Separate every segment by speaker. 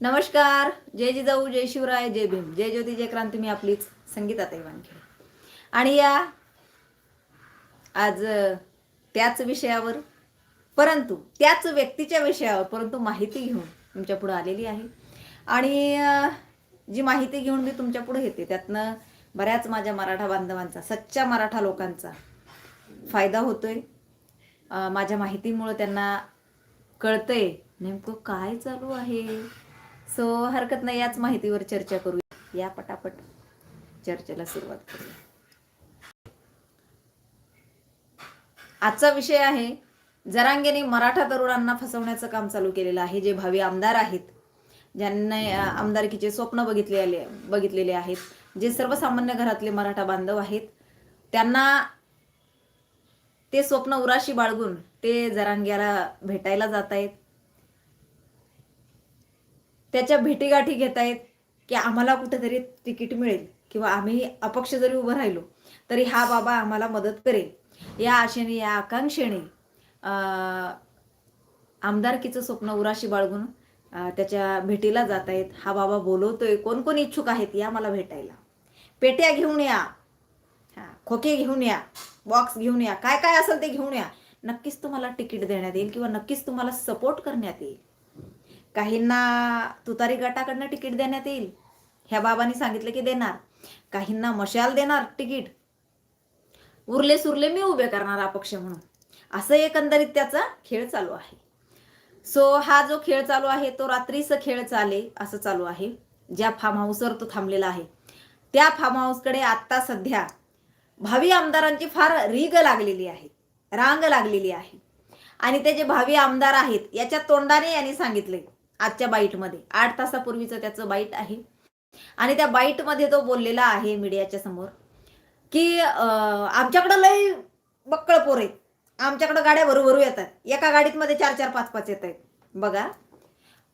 Speaker 1: नमस्कार. जय जिजाऊ जय शिवराय जय भीम. जय ज्योती जय क्रांती. मी आपलीच संगीताताई वानखेडे आणि या आज त्याच विषयावर परंतु त्याच व्यक्तीच्या विषयावर परंतु माहिती घेऊन तुमच्यापुढे आलेली आहे. आणि जी माहिती घेऊन मी तुमच्यापुढे येते त्यातनं बऱ्याच माझ्या मराठा बांधवांचा सच्च्या मराठा लोकांचा फायदा होतोय. माझ्या माहितीमुळं त्यांना कळतंय नेमकं काय चालू आहे? सो हरकत नाही याच माहितीवर चर्चा करू. या पटापट चर्चेला सुरुवात करूया. आजचा विषय आहे जरांगेने मराठा तरुणांना फसवण्याचं काम चालू केलेलं आहे जे भावी आमदार आहेत ज्यांना आमदारकीचे स्वप्न बघितले आले बघितलेले आहेत जे सर्वसामान्य घरातले मराठा बांधव आहेत त्यांना ते स्वप्न उराशी बाळगून ते जरांग्याला भेटायला जात आहेत त्याच्या भेटीगाठी घेत आहेत की आम्हाला कुठेतरी तिकीट मिळेल किंवा आम्ही अपक्ष जरी उभं राहिलो तरी हा बाबा आम्हाला मदत करेल. या आशेने या आकांक्षेने आमदारकीचं स्वप्न उराशी बाळगून त्याच्या भेटीला जात आहेत हा बाबा बोलवतोय. कोण कोण इच्छुक आहेत या मला भेटायला? पेट्या घेऊन या. हा खोके घेऊन या. बॉक्स घेऊन या. काय काय असेल ते घेऊन या. नक्कीच तुम्हाला तिकीट देण्यात येईल किंवा नक्कीच तुम्हाला सपोर्ट करण्यात येईल. काहींना तुतारी गटाकडनं तिकीट देण्यात येईल. ह्या बाबांनी सांगितलं की देणार. काहींना मशाल देणार तिकीट. उरले सुरले मी उभे करणार अपक्ष म्हणून. असं एकंदरीत त्याचा खेळ चालू आहे. सो हा जो खेळ चालू आहे तो रात्रीचा खेळ चाले असं चालू आहे. ज्या फार्म हाऊसवर तो थांबलेला आहे. त्या फार्म हाऊसकडे आत्ता सध्या भावी आमदारांची फार रीग लागलेली आहे. रांग लागलेली आहे. आणि ते जे भावी आमदार आहेत याच्या तोंडाने यांनी सांगितले आजच्या बाईटमध्ये. आठ तासापूर्वीचं त्याचं बाईट आहे. आणि त्या बाईटमध्ये तो बोललेला आहे मीडियाच्या समोर की आमच्याकडं लय बक्कळ पोर आहेत. आमच्याकडं गाड्या भरूभरू येतात. एका गाडीत मध्ये चार चार पाच पाच येत आहेत. बघा.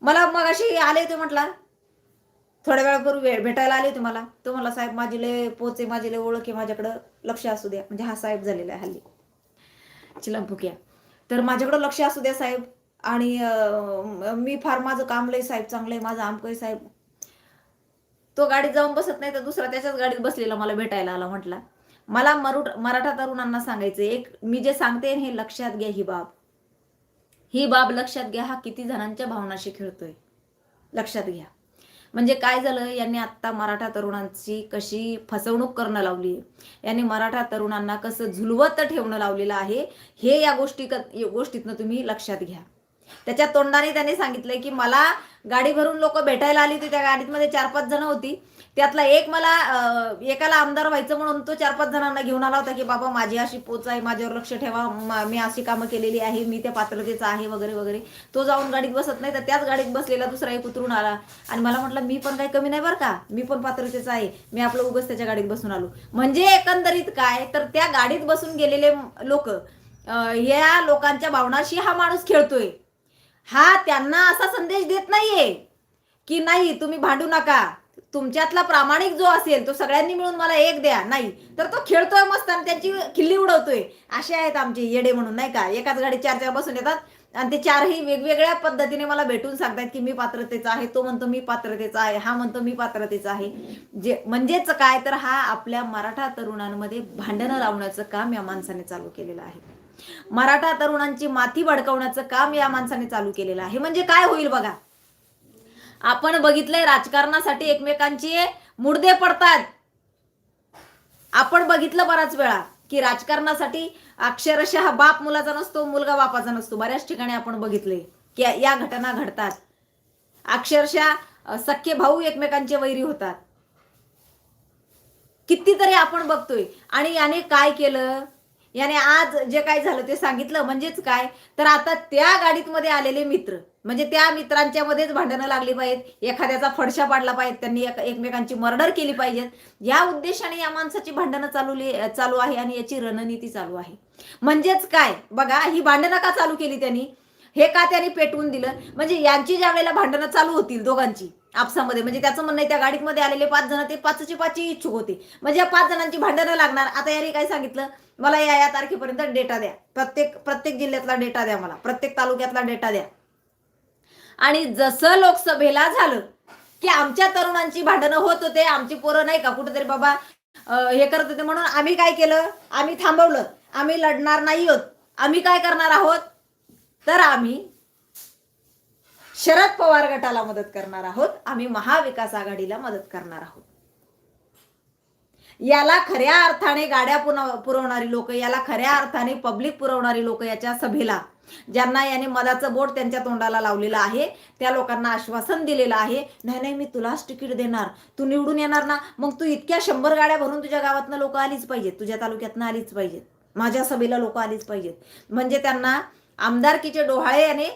Speaker 1: मला मग अशी आले होते म्हटला. थोड्या वेळापूर्वी वेळ भेटायला आले होते मला. तो मला साहेब माझी लय पोचे माझी लय ओळख आहे माझ्याकडं लक्ष असू द्या. म्हणजे हा साहेब झालेला आहे हल्ली. चिलमफुक्या तर माझ्याकडं लक्ष असू द्या साहेब. आणि मी फार माझं काम लय साहेब चांगलं आहे माझं आमकय आहे साहेब. तो गाडीत जाऊन बसत नाही तर दुसरा त्याच्याच गाडीत बसलेला मला भेटायला आला म्हटला. मला मरुट मराठा तरुणांना सांगायचं एक मी जे सांगते हे लक्षात घ्या ही बाब. ही बाब लक्षात घ्या हा किती जणांच्या भावनाशी खेळतोय. लक्षात घ्या. म्हणजे काय झालं यांनी आत्ता मराठा तरुणांची कशी फसवणूक करणं लावली. यांनी मराठा तरुणांना कसं झुलवत ठेवणं लावलेलं आहे हे या गोष्टी गोष्टीतनं तुम्ही लक्षात घ्या. त्याच्या तोंडाने त्याने सांगितलंय की मला गाडी भरून लोक भेटायला आली होती त्या गाडीमध्ये चार पाच जण होती. त्यातला एक मला एकाला आमदार व्हायचं म्हणून तो चार पाच जणांना घेऊन आला होता की बाबा माझी अशी पोच आहे माझ्यावर लक्ष ठेवा मी अशी कामं केलेली आहे मी त्या पात्रतेचा आहे वगैरे वगैरे. तो जाऊन गाडीत बसत नाही तर त्याच गाडीत बसलेला दुसरा एक उतरून आला. आणि मला म्हटलं मी पण काही कमी नाही बरं का मी पण पात्रतेचा आहे मी आपलं उगस त्याच्या गाडीत बसून आलो. म्हणजे एकंदरीत काय तर त्या गाडीत बसून गेलेले लोक या लोकांच्या भावनाशी हा माणूस खेळतोय. हा त्यांना असा संदेश देत नाहीये. की नाही तुम्ही भांडू नका. तुमच्यातला प्रामाणिक जो असेल तो सगळ्यांनी मिळून मला एक द्या. नाही तर तो खेळतोय मस्त आणि त्यांची खिल्ली उडवतोय. असे आहेत आमचे येडे म्हणून नाही का? एकाच गाडी चार चार बसून येतात आणि ते चारही वेगवेगळ्या पद्धतीने मला भेटून सांगतात की मी पात्रतेचा आहे तो म्हणतो मी पात्रतेचा आहे हा म्हणतो मी पात्रतेचा आहे. जे म्हणजेच काय? तर हा आपल्या मराठा तरुणांमध्ये भांडणं लावण्याचं काम या माणसाने चालू केलेलं आहे. मराठा तरुणांची माथी भडकवण्याचं काम या माणसाने चालू केलेलं आहे. म्हणजे काय होईल बघा? आपण बघितलंय राजकारणासाठी एकमेकांचे मुर्दे पडतात. आपण बघितलं बराच वेळा की राजकारणासाठी अक्षरशः बाप मुलाचा नसतो मुलगा बापाचा नसतो. बऱ्याच ठिकाणी आपण बघितले की या- घटना घडतात. अक्षरशः सख्खे भाऊ एकमेकांचे वैरी होतात. कितीतरी आपण बघतोय. आणि याने काय केलं? याने आज जे काय झालं ते सांगितलं म्हणजेच काय? तर आता त्या गाडीत मध्ये आलेले मित्र म्हणजे त्या मित्रांच्या मध्येच भांडणं लागली पाहिजेत एखाद्याचा फडशा पाडला पाहिजे त्यांनी एकमेकांची मर्डर केली पाहिजेत. या उद्देशाने या माणसाची भांडणं चालू चालू आहे आणि याची रणनीती चालू आहे. म्हणजेच काय? बघा ही भांडणं का चालू केली त्यांनी? हे का त्यांनी पेटवून दिलं? म्हणजे यांची ज्या वेळेला भांडणं चालू होतील दोघांची आपसामध्ये म्हणजे त्याचं म्हणणं आहे त्या गाडीमध्ये आलेले पाच जण ते पाचची पाचही इच्छुक होते. म्हणजे या पाच जणांची भांडणं लागणार. आता याने काय सांगितलं? मला या या तारखेपर्यंत डेटा द्या. प्रत्येक प्रत्येक जिल्ह्यातला डेटा द्या मला. प्रत्येक तालुक्यातला डेटा द्या. आणि जसं लोकसभेला झालं की आमच्या तरुणांची भांडणं होत होते आमची पोरं नाही का कुठेतरी बाबा हे करत होते म्हणून आम्ही काय केलं? आम्ही थांबवलं. आम्ही लढणार नाही आहोत आम्ही काय करणार आहोत? तर आम्ही शरद पवार गटाला मदत करणार आहोत. आम्ही महाविकास आघाडीला मदत करणार आहोत. याला खऱ्या अर्थाने गाड्या पुरवणारी लोक याला खऱ्या अर्थाने पब्लिक पुरवणारी लोक याच्या सभेला ज्यांना याने मधाचं बोट त्यांच्या तोंडाला लावलेलं आहे त्या लोकांना आश्वासन दिलेलं आहे नाही नाही मी तुलाच तिकीट देणार. तू निवडून येणार ना मग तू इतक्या शंभर गाड्या भरून तुझ्या गावातनं लोक आलीच पाहिजेत तुझ्या तालुक्यातनं आलीच पाहिजेत. माझ्या सभेला लोक आलीच पाहिजेत. म्हणजे त्यांना आमदारकीचे डोहाळे याने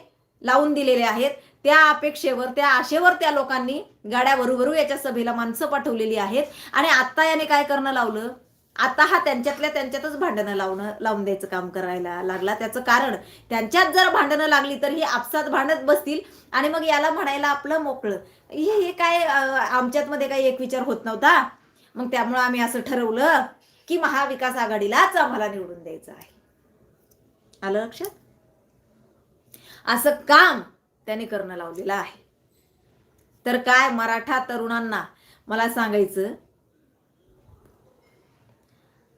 Speaker 1: लावून दिलेले आहेत. त्या अपेक्षेवर त्या आशेवर त्या लोकांनी गाड्या भरूभरू याच्या सभेला माणसं पाठवलेली आहेत. आणि आता याने काय करणं लावलं? आता हा त्यांच्यातल्या त्यांच्यातच भांडणं लावणं लावून द्यायचं काम करायला लागला. त्याचं कारण त्यांच्यात जर भांडणं लागली तर ही आपसात भांडत बसतील आणि मग याला म्हणायला आपलं मोकळं. हे हे काय आमच्यात मध्ये काही एक विचार होत नव्हता? मग त्यामुळं आम्ही असं ठरवलं की महाविकास आघाडीलाच आम्हाला निवडून द्यायचं आहे. आलं लक्षात? असं काम त्याने करणं लावलेलं आहे. तर काय मराठा तरुणांना मला सांगायचं?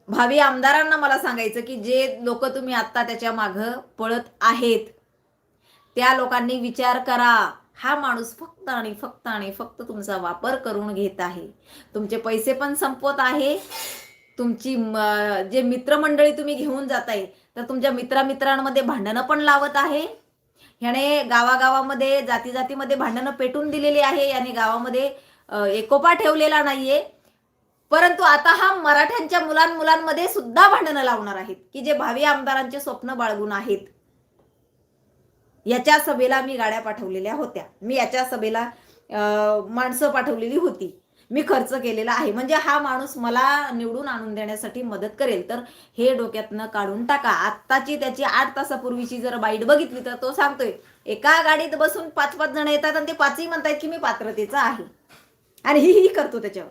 Speaker 1: भावी आमदारांना मला सांगायचं की जे लोक तुम्ही आत्ता त्याच्या मागं पळत आहेत त्या लोकांनी विचार करा. हा माणूस फक्त आणि फक्त आणि फक्त तुमचा वापर करून घेत आहे. तुमचे पैसे पण संपवत आहे. तुमची जे मित्रमंडळी तुम्ही घेऊन जात आहे तर तुमच्या मित्रामित्रांमध्ये भांडणं पण लावत आहे. ह्याने गावागावामध्ये जाती जातीमध्ये भांडणं पेटून दिलेली आहे. याने गावामध्ये एकोपा ठेवलेला नाहीये. परंतु आता हा मराठ्यांच्या मुलां मुलांमध्ये सुद्धा भांडणं लावणार आहेत की जे भावी आमदारांचे स्वप्न बाळगून आहेत. याच्या सभेला मी गाड्या पाठवलेल्या होत्या. मी याच्या सभेला माणसं पाठवलेली होती. मी खर्च केलेला आहे. म्हणजे हा माणूस मला निवडून आणून देण्यासाठी मदत करेल. तर हे डोक्यातनं काढून टाका. आत्ताची त्याची आठ तासापूर्वीची जर बाईट बघितली तर तो सांगतोय एका गाडीत बसून पाच पाच जण येतात आणि ते पाचही म्हणतात की मी पात्रतेचा आहे. आणि ही ही करतो त्याच्यावर.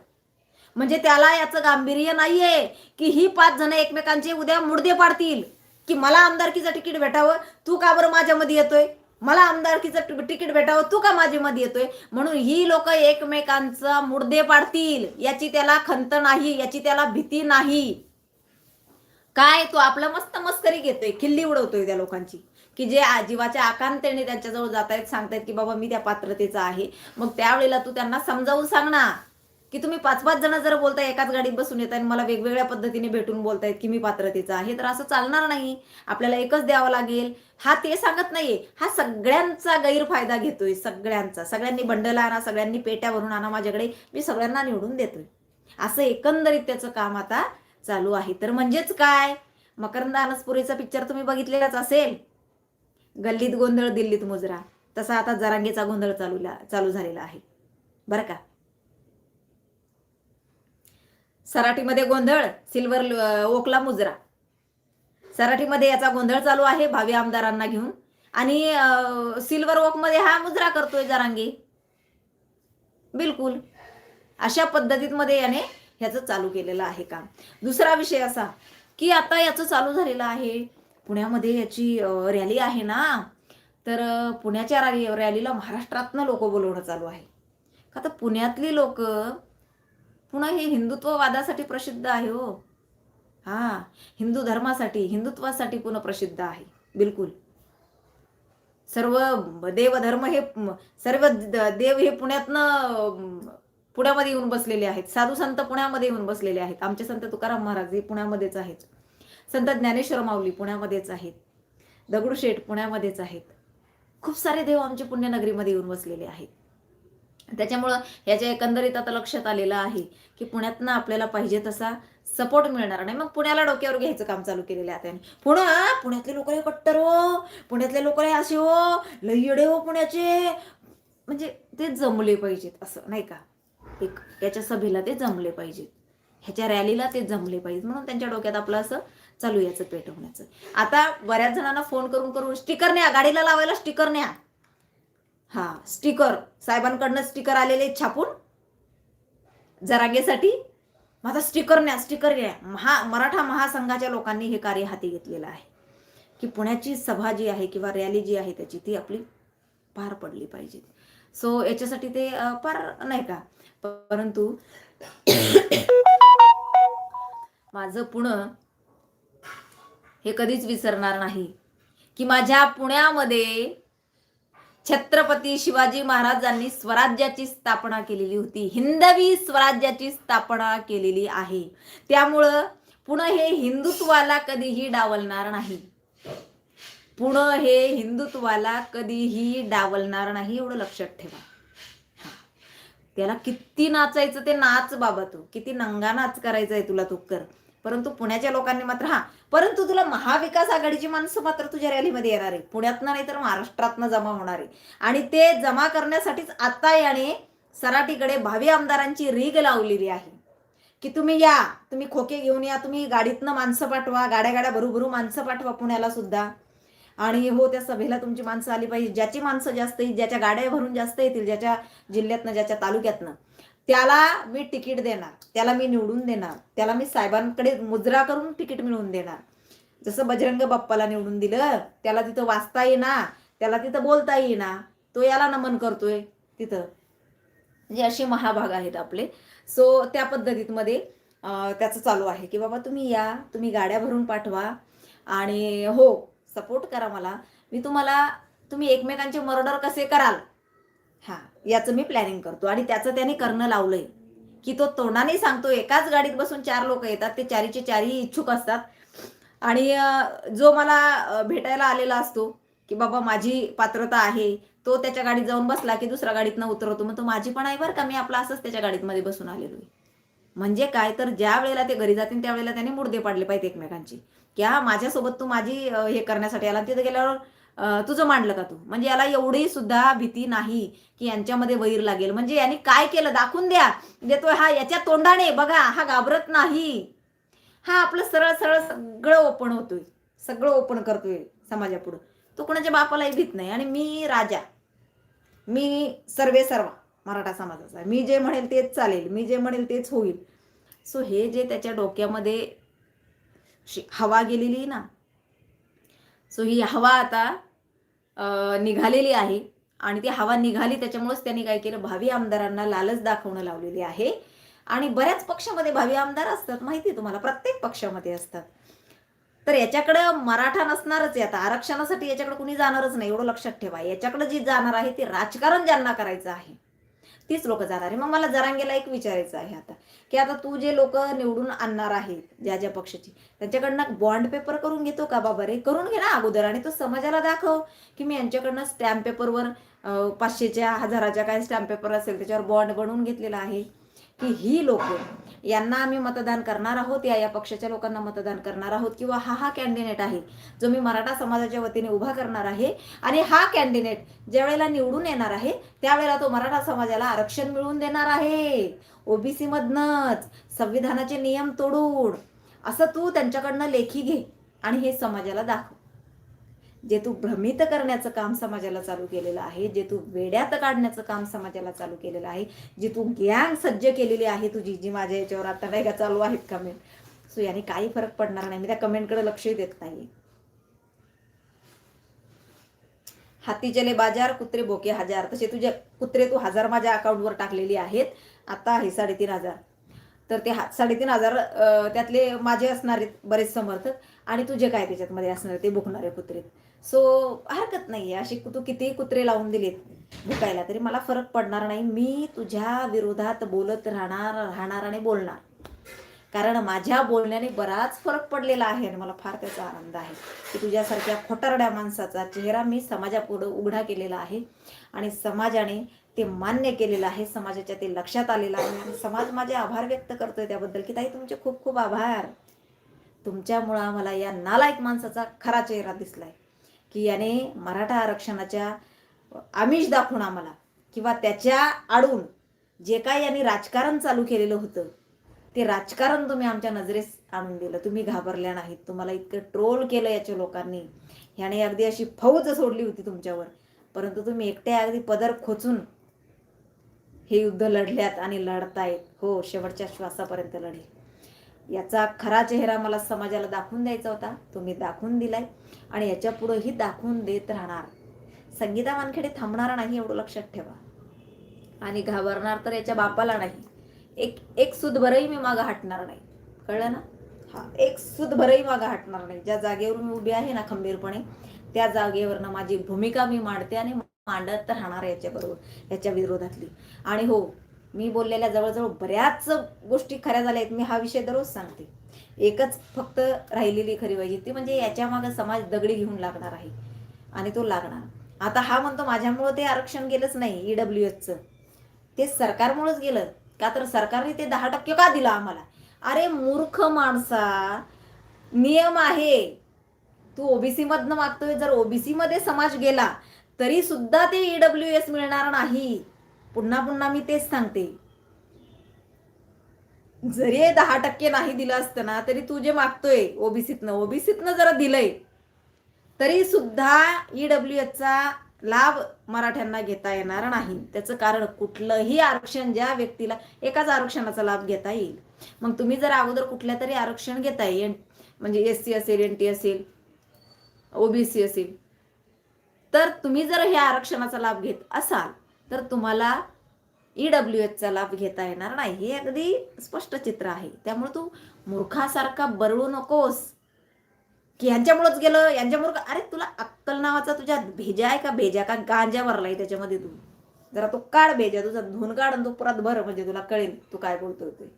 Speaker 1: म्हणजे त्याला याचं गांभीर्य नाहीये की ही पाच जण एकमेकांचे उद्या मुडदे पाडतील. की मला आमदारकीचं तिकीट भेटावं. तू का बरं माझ्यामध्ये येतोय? मला आमदारकीचं तिकीट भेटावं तू का माझ्यामध्ये येतोय? म्हणून ही लोक एकमेकांचा मुर्दे पाडतील याची त्याला खंत नाही याची त्याला भीती नाही. काय तो आपला मस्त मस्करी घेतोय खिल्ली उडवतोय त्या लोकांची. की जे आ- जीवाच्या आकांतेने त्यांच्याजवळ जात आहेत सांगतायत की बाबा मी त्या पात्रतेचा आहे. मग त्यावेळेला तू त्यांना समजावून सांग ना. की तुम्ही पाच पाच जण जर बोलताय एकाच गाडीत बसून येत आणि मला वेगवेगळ्या पद्धतीने भेटून बोलतायत की मी पात्रतेचा आहे तर असं चालणार नाही. आपल्याला एकच द्यावं लागेल. हा ते सांगत नाहीये. हा सगळ्यांचा गैरफायदा घेतोय सगळ्यांचा. सगळ्यांनी बंडल आणा सगळ्यांनी पेट्या भरून आणा माझ्याकडे. मी सगळ्यांना निवडून देतोय. असं एकंदरीत त्याचं काम आता चालू आहे. तर म्हणजेच काय? मकरंद अनसपुरीचा पिक्चर तुम्ही बघितलेलाच असेल. गल्लीत गोंधळ दिल्लीत मुजरा. तसा आता जरांगेचा गोंधळ चालू चालू झालेला आहे. बरं का? सराठीमध्ये गोंधळ सिल्वर ओकला मुजरा. सराठीमध्ये याचा गोंधळ चालू आहे भावी आमदारांना घेऊन. आणि सिल्वर ओकमध्ये हा मुजरा करतोय जरांगी. बिलकुल. अशा पद्धतीमध्ये याने ह्याचं चालू केलेलं आहे काम. दुसरा विषय असा की आता याचं चालू झालेलं आहे. पुण्यामध्ये याची रॅली आहे ना तर पुण्याच्या रॅली रॅलीला महाराष्ट्रातनं लोक बोलवणं चालू आहे. का तर पुण्यातली लोक पुन्हा हे हिंदुत्ववादासाठी प्रसिद्ध आहे हो. हा हिंदू धर्मासाठी हिंदुत्वासाठी पुन्हा प्रसिद्ध आहे. बिलकुल. सर्व देवधर्म हे सर्व देव हे पुण्यातनं पुण्यामध्ये येऊन बसलेले आहेत. साधू संत पुण्यामध्ये येऊन बसलेले आहेत. आमचे संत तुकाराम महाराज हे पुण्यामध्येच आहेत. संत ज्ञानेश्वर माऊली पुण्यामध्येच आहेत. दगडूशेठ पुण्यामध्येच आहेत. खूप सारे देव आमच्या पुण्यनगरीमध्ये येऊन बसलेले आहेत. त्याच्यामुळं ह्याच्या एकंदरीत आता लक्षात आलेलं आहे की पुण्यातनं आपल्याला पाहिजे तसा सपोर्ट मिळणार नाही. मग पुण्याला डोक्यावर घ्यायचं काम चालू केलेलं आहे त्याने पुणे पुण्यातले लोक हे कट्टर हो. पुण्यातले लोक हे असे हो. लयडे हो पुण्याचे. म्हणजे ते जमले पाहिजेत असं नाही का? एक याच्या सभेला ते जमले पाहिजेत. ह्याच्या रॅलीला ते जमले पाहिजेत. म्हणून त्यांच्या डोक्यात आपलं असं चालू याचं पेटवण्याचं. आता बऱ्याच जणांना फोन करून करून स्टिकर न्या गाडीला लावायला स्टिकर न्या. हा स्टिकर साहेबांकडनं स्टिकर आलेले आहेत छापून. जरागेसाठी. मग आता स्टिकर न्या स्टिकर न्या. महा मराठा महासंघाच्या लोकांनी हे कार्य हाती घेतलेलं आहे. की पुण्याची सभा जी आहे किंवा रॅली जी आहे त्याची ती आपली पार पडली पाहिजे. सो याच्यासाठी ते पार फार नाही का? परंतु माझं पुणं हे कधीच विसरणार नाही. की माझ्या पुण्यामध्ये छत्रपती शिवाजी महाराजांनी स्वराज्याची स्थापना केलेली होती. हिंदवी स्वराज्याची स्थापना केलेली आहे. त्यामुळं पुणे हे हिंदुत्वाला कधीही डावलणार नाही. पुणे हे हिंदुत्वाला कधीही डावलणार नाही एवढं लक्षात ठेवा. त्याला किती नाचायचं ते नाच बाबा तू. किती नंगा नाच करायचा आहे तुला तू कर. परंतु पुण्याच्या लोकांनी मात्र हा परंतु तुला महाविकास आघाडीची माणसं मात्र तुझ्या रॅलीमध्ये येणार आहे. पुण्यातनं नाही तर महाराष्ट्रातनं जमा होणार आहे. आणि ते जमा करण्यासाठीच आता याने सराटीकडे भावी आमदारांची रीग लावलेली आहे. की तुम्ही या तुम्ही खोके घेऊन या तुम्ही गाडीतनं माणसं पाठवा गाड्या गाड्या भरूभरू माणसं पाठवा पुण्याला सुद्धा. आणि हो त्या सभेला तुमची माणसं आली पाहिजे. ज्याची माणसं जास्त येईल ज्याच्या गाड्या भरून जास्त येतील ज्याच्या जिल्ह्यातनं ज्याच्या तालुक्यातनं. त्याला मी तिकीट देणार त्याला मी निवडून देणार त्याला मी साहेबांकडे मुजरा करून तिकीट मिळवून देणार. जसं बजरंग बाप्पाला निवडून दिलं त्याला तिथं वाचता येईना त्याला तिथं बोलता येईना तो याला नमन करतोय तिथं. म्हणजे असे महाभाग आहेत आपले. सो त्या पद्धतीमध्ये त्याचं चालू आहे की बाबा तुम्ही या तुम्ही गाड्या भरून पाठवा आणि हो सपोर्ट करा मला. मी तुम्हाला तुम्ही एकमेकांचे मर्डर कसे कराल? हा याचं मी प्लॅनिंग करतो. आणि त्याचं त्याने करणं लावलंय. की तो तोंडाने सांगतो एकाच गाडीत बसून चार लोक येतात ते चारीचे चारही इच्छुक असतात. आणि जो मला भेटायला आलेला असतो की बाबा माझी पात्रता आहे तो त्याच्या गाडीत जाऊन बसला की दुसऱ्या गाडीतनं उतरवतो. मग तो माझी पण आहे बरं का मी आपला असंच त्याच्या गाडीत मध्ये बसून आलेलो आहे म्हणजे काय? तर ज्या वेळेला ते घरी जातील त्यावेळेला त्याने मुडदे पाडले पाहिजे एकमेकांची. की हा माझ्यासोबत तू माझी हे करण्यासाठी आला. तिथं गेल्यावर तुझं मांडलं का तू? म्हणजे याला एवढी सुद्धा भीती नाही की यांच्यामध्ये वैर लागेल. म्हणजे यांनी काय केलं? दाखवून द्या. म्हणजे देतोय हा याच्या तोंडाने बघा हा घाबरत नाही. हा आपलं सरळ सरळ सगळं ओपन होतोय. सगळं ओपन करतोय समाजापुढं. तो कोणाच्या बापालाही भीत नाही. आणि मी राजा. मी सर्वे सर्वा मराठा समाजाचा. मी जे म्हणेल तेच चालेल. मी जे म्हणेल तेच होईल. सो हे जे त्याच्या डोक्यामध्ये हवा गेलेली आहे ना सो ही हवा आता निघालेली आहे. आणि ती हवा निघाली त्याच्यामुळेच त्यांनी काय केलं? भावी आमदारांना लालच दाखवणं लावलेली आहे. आणि बऱ्याच पक्षामध्ये भावी आमदार असतात माहिती आहे तुम्हाला? प्रत्येक पक्षामध्ये असतात. तर याच्याकडं मराठा नसणारच आहे आता. आरक्षणासाठी याच्याकडे कुणी जाणारच नाही एवढं लक्षात ठेवा. याच्याकडे जी जाणार आहे ते राजकारण ज्यांना करायचं आहे. तीच लोक जाणार आहे. मग मला जरांगेला एक विचारायचं आहे आता. की आता तू जे लोक निवडून आणणार आहे ज्या ज्या पक्षाची त्यांच्याकडनं बॉन्ड पेपर करून घेतो का बाबा रे? करून घे ना अगोदर आणि तो समाजाला दाखव. की मी यांच्याकडनं स्टॅम्प पेपरवर पाचशेच्या हजाराच्या काय स्टॅम्प पेपर असेल त्याच्यावर बॉन्ड बनवून घेतलेला आहे. की ही लोक यांना आम्ही मतदान करणार आहोत या या पक्षाच्या लोकांना मतदान करणार आहोत किंवा हा हा कॅन्डिडेट आहे जो मी मराठा समाजाच्या वतीने उभा करणार आहे आणि हा कॅन्डिडेट ज्या वेळेला निवडून येणार आहे त्यावेळेला तो मराठा समाजाला आरक्षण मिळवून देणार आहे. ओबीसी मधनच संविधानाचे नियम तोडून असं तू त्यांच्याकडनं लेखी घे आणि हे समाजाला दाखव. जे तू भ्रमित करण्याचं काम समाजाला चालू केलेलं आहे जे तू वेड्यात काढण्याचं काम समाजाला चालू केलेलं आहे जे तू गॅंग सज्ज केलेली आहे तुझी जी माझ्या याच्यावर आता नाही का चालू आहेत कमेंट सो याने काही फरक पडणार नाही. मी त्या कमेंटकडे लक्षही देत नाही हाती चले बाजार कुत्रे बोके हजार. तसे तुझे कुत्रे तू हजार माझ्या अकाउंटवर टाकलेली आहेत. आता आहे साडेतीन हजार. तर ते हा साडेतीन हजार त्यातले माझे असणारे बरेच समर्थक. आणि तुझे काय त्याच्यातमध्ये असणार ते भुकणारे कुत्रे. सो हरकत नाही आहे अशी तू कितीही कुत्रे लावून दिलेत भुकायला तरी मला फरक पडणार नाही. मी तुझ्या विरोधात बोलत राहणार राहणार आणि बोलणार. कारण माझ्या बोलण्याने बराच फरक पडलेला आहे आणि मला फार त्याचा आनंद आहे की तुझ्यासारख्या खोटारड्या माणसाचा चेहरा मी समाजापुढं उघडा केलेला आहे. आणि समाजाने ते मान्य केलेलं आहे समाजाच्या ते लक्षात आलेलं आहे. आणि समाज माझे आभार व्यक्त करतोय त्याबद्दल की ताई तुमचे खूप खूप आभार. तुमच्यामुळं आम्हाला या नालायक माणसाचा खरा चेहरा दिसलाय. की याने मराठा आरक्षणाच्या आमिष दाखवून आम्हाला किंवा त्याच्या आडून जे काय यांनी राजकारण चालू केलेलं होतं ते राजकारण तुम्ही आमच्या नजरेस आणून दिलं. तुम्ही घाबरल्या नाहीत. तुम्हाला इतकं ट्रोल केलं याच्या लोकांनी. ह्याने अगदी अशी फौज सोडली होती तुमच्यावर. परंतु तुम्ही एकट्या अगदी पदर खोचून हे युद्ध लढल्यात आणि लढतायत. हो शेवटच्या श्वासापर्यंत लढले. याचा खरा चेहरा मला समाजाला दाखवून द्यायचा होता. तो मी दाखवून दिलाय आणि याच्या पुढेही दाखवून देत राहणार. संगीता वानखेडे थांबणार नाही एवढं लक्षात ठेवा. आणि घाबरणार तर याच्या बापाला नाही. एक एक सुदभरही मी मागं हटणार नाही. कळलं ना? हा एक सुदभरही मागं हटणार नाही. ज्या जागेवर मी उभी आहे ना खंबीरपणे त्या जागेवरनं माझी भूमिका मी मांडते आणि मांडत तर राहणार आहे याच्याबरोबर याच्या विरोधातली. आणि हो मी बोललेल्या जवळजवळ बऱ्याच गोष्टी खऱ्या झाल्या आहेत मी हा विषय दररोज सांगते. एकच फक्त राहिलेली खरी पाहिजे ती म्हणजे याच्या मागे समाज दगडी घेऊन लागणार आहे. आणि तो लागणार. आता हा म्हणतो माझ्यामुळं ते आरक्षण गेलंच नाही ईडब्ल्यू एसचं ते सरकारमुळेच गेलं. का तर सरकारने ते दहा टक्के का दिलं आम्हाला? अरे मूर्ख माणसा नियम आहे. तू ओबीसी मधनं मागतोय जर ओबीसी मध्ये समाज गेला तरी सुद्धा ते ईडब्ल्यू एस मिळणार नाही. पुन्हा पुन्हा मी तेच सांगते. जरी दहा टक्के नाही दिलं असतं ना तरी तू जे मागतोय ओबीसीतनं ओबीसीतनं जरा दिलंय. तरी सुद्धा ईडब्ल्यू एसचा लाभ मराठ्यांना घेता येणार नाही. त्याचं कारण कुठलंही आरक्षण ज्या व्यक्तीला एकाच आरक्षणाचा लाभ घेता येईल. मग तुम्ही जर अगोदर कुठल्या तरी आरक्षण घेताय म्हणजे एस सी असेल एन टी असेल ओबीसी असेल तर तुम्ही जर ह्या आरक्षणाचा लाभ घेत असाल तर तुम्हाला ई डब्ल्यू एचचा लाभ घेता येणार नाही. हे अगदी स्पष्ट चित्र आहे. त्यामुळे तू मूर्खासारखा बरळू नकोस. की यांच्यामुळेच गेलं यांच्यामुळे अरे तुला अक्कल नावाचा तुझ्या भेजा आहे का? भेजा का? गांजा भरलाय त्याच्यामध्ये तू. जरा तो काढ भेजा. तुझा धुन काढ आणि तो परत भर म्हणजे तुला कळेल तू काय बोलतोय ते.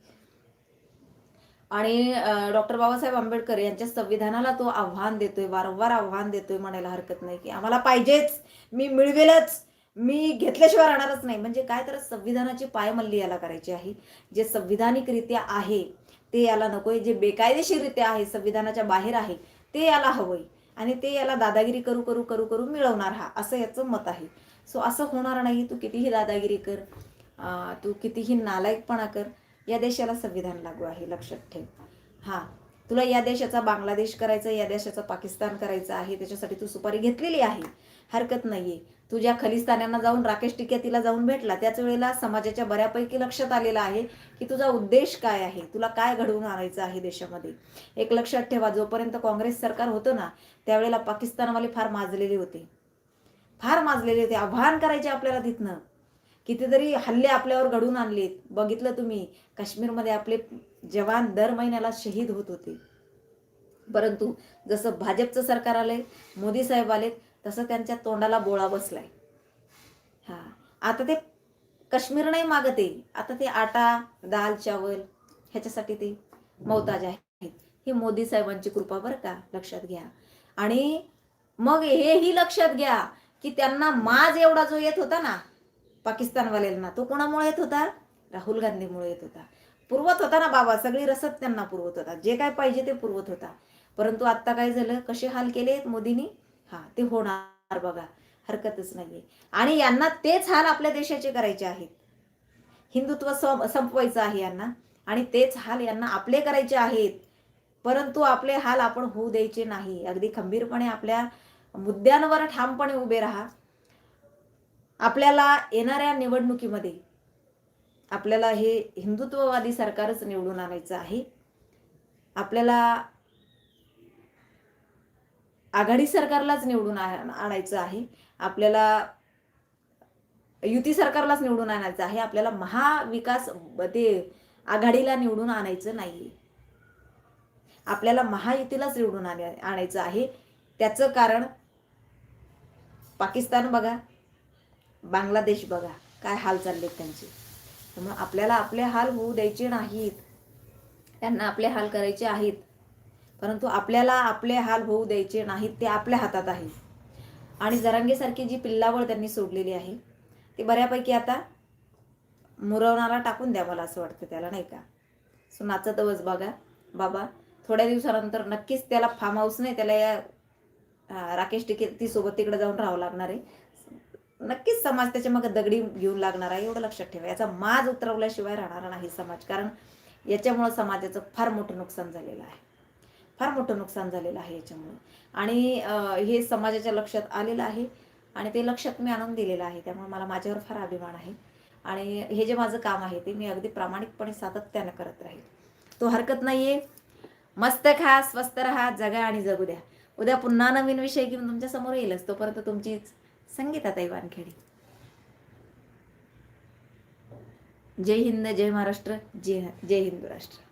Speaker 1: आणि डॉक्टर बाबासाहेब आंबेडकर यांच्या संविधानाला तो आव्हान देतोय वारंवार आव्हान देतोय म्हणायला हरकत नाही की आम्हाला पाहिजेच मी मिळवेलच मी घेतल्याशिवाय राहणारच नाही. म्हणजे काय तर संविधानाची पायमल्ली याला करायची आहे. जे संविधानिकरित्या आहे ते याला नकोय. जे बेकायदेशीररित्या आहे संविधानाच्या बाहेर आहे ते याला हवंय. आणि ते याला दादागिरी करू करू करू करू मिळवणार हा असं याचं मत आहे. सो असं होणार नाही. तू कितीही दादागिरी कर तू कितीही नालायकपणा कर या देशाला संविधान लागू आहे लक्षात ठेव. हां तुला या देशाचा बांगलादेश करायचा या देशाचा पाकिस्तान करायचा आहे त्याच्यासाठी तू सुपारी घेतलेली आहे. हरकत नाहीये. तुझ्या खलिस्तान्यांना जाऊन राकेश टिक्या तिला जाऊन भेटला त्याच वेळेला समाजाच्या बऱ्यापैकी लक्षात आलेलं आहे की तुझा उद्देश काय आहे तुला काय घडवून आणायचं आहे देशामध्ये. एक लक्षात ठेवा जोपर्यंत काँग्रेस सरकार होतं ना त्यावेळेला पाकिस्तानवाले फार माजलेले होते. फार माजलेले होते आव्हान करायचे आपल्याला तिथनं. कितीतरी हल्ले आपल्यावर घडून आणलेत. बघितलं तुम्ही काश्मीरमध्ये आपले जवान दर महिन्याला शहीद होत होते. परंतु जसं भाजपचं सरकार आलंय मोदी साहेब आलेत तसं त्यांच्या तोंडाला बोळा बसलाय. हा. आता ते काश्मीर नाही मागते आता ते आटा दाल चावल ह्याच्यासाठी ते मोहताज आहेत. ही मोदी साहेबांची कृपा बरं का लक्षात घ्या. आणि मग हेही लक्षात घ्या की त्यांना माज एवढा जो येत होता ना पाकिस्तानवाल्यांना. तो कोणामुळे येत होता? राहुल गांधीमुळे येत होता. पुरवत होता ना बाबा सगळी रसद त्यांना पुरवत होता. जे काय पाहिजे ते पुरवत होता. परंतु आता काय झालं? कसे हाल केले मोदींनी? हा ते होणार बघा. हरकतच नाहीये. आणि यांना तेच हाल आपल्या देशाचे करायचे आहेत. हिंदुत्व संपवायचं आहे यांना. आणि तेच हाल यांना आपले करायचे आहेत. परंतु आपले हाल आपण होऊ द्यायचे नाही. अगदी खंबीरपणे आपल्या मुद्द्यांवर ठामपणे उभे राहा. आपल्याला येणाऱ्या निवडणुकीमध्ये आपल्याला हे हिंदुत्ववादी सरकारच निवडून आणायचं आहे. आपल्याला आघाडी सरकारलाच निवडून आणायचं आहे. आपल्याला युती सरकारलाच निवडून आणायचं आहे. आपल्याला महाविकास ते आघाडीला निवडून आणायचं नाही आपल्याला महायुतीलाच निवडून आणायचं आहे. त्याचं कारण पाकिस्तान बघा. बांगलादेश बघा काय हाल चाललेत त्यांचे. त्यामुळे आपल्याला आपले हाल होऊ द्यायचे नाहीत. त्यांना आपले हाल करायचे आहेत. परंतु आपल्याला आपले हाल होऊ द्यायचे नाहीत ते आपल्या हातात आहे. आणि जरांगेसारखी जी पिल्लावळ त्यांनी सोडलेली आहे ती बऱ्यापैकी आता मुरवणारा टाकून द्या मला असं वाटतं त्याला नाही का? सो नाचतच बघा. बाबा थोड्या दिवसानंतर नक्कीच त्याला फार्म हाऊस नाही त्याला या राकेश टिके तीसोबत तिकडे जाऊन राहावं लागणार आहे. नक्कीच समाज त्याच्या मग दगडी घेऊन लागणार आहे एवढं लक्षात ठेवा. याचा माज उतरवल्याशिवाय राहणार नाही समाज. कारण याच्यामुळं समाजाचं फार मोठं नुकसान झालेलं आहे. फार मोठं नुकसान झालेलं आहे याच्यामुळं. आणि हे समाजाच्या लक्षात आलेलं आहे आणि ते लक्षात मी आणून दिलेलं आहे. त्यामुळे मला माझ्यावर फार अभिमान आहे. आणि हे जे माझं काम आहे ते मी अगदी प्रामाणिकपणे सातत्यानं करत राहील. तो हरकत नाहीये. मस्त खा स्वस्त राहा जगा आणि जगू द्या. उद्या पुन्हा नवीन विषय घेऊन तुमच्यासमोर येईलच. तोपर्यंत तुमचीच संगीताताई वानखेडे. जय हिंद जय महाराष्ट्र जय जय हिंदू राष्ट्र.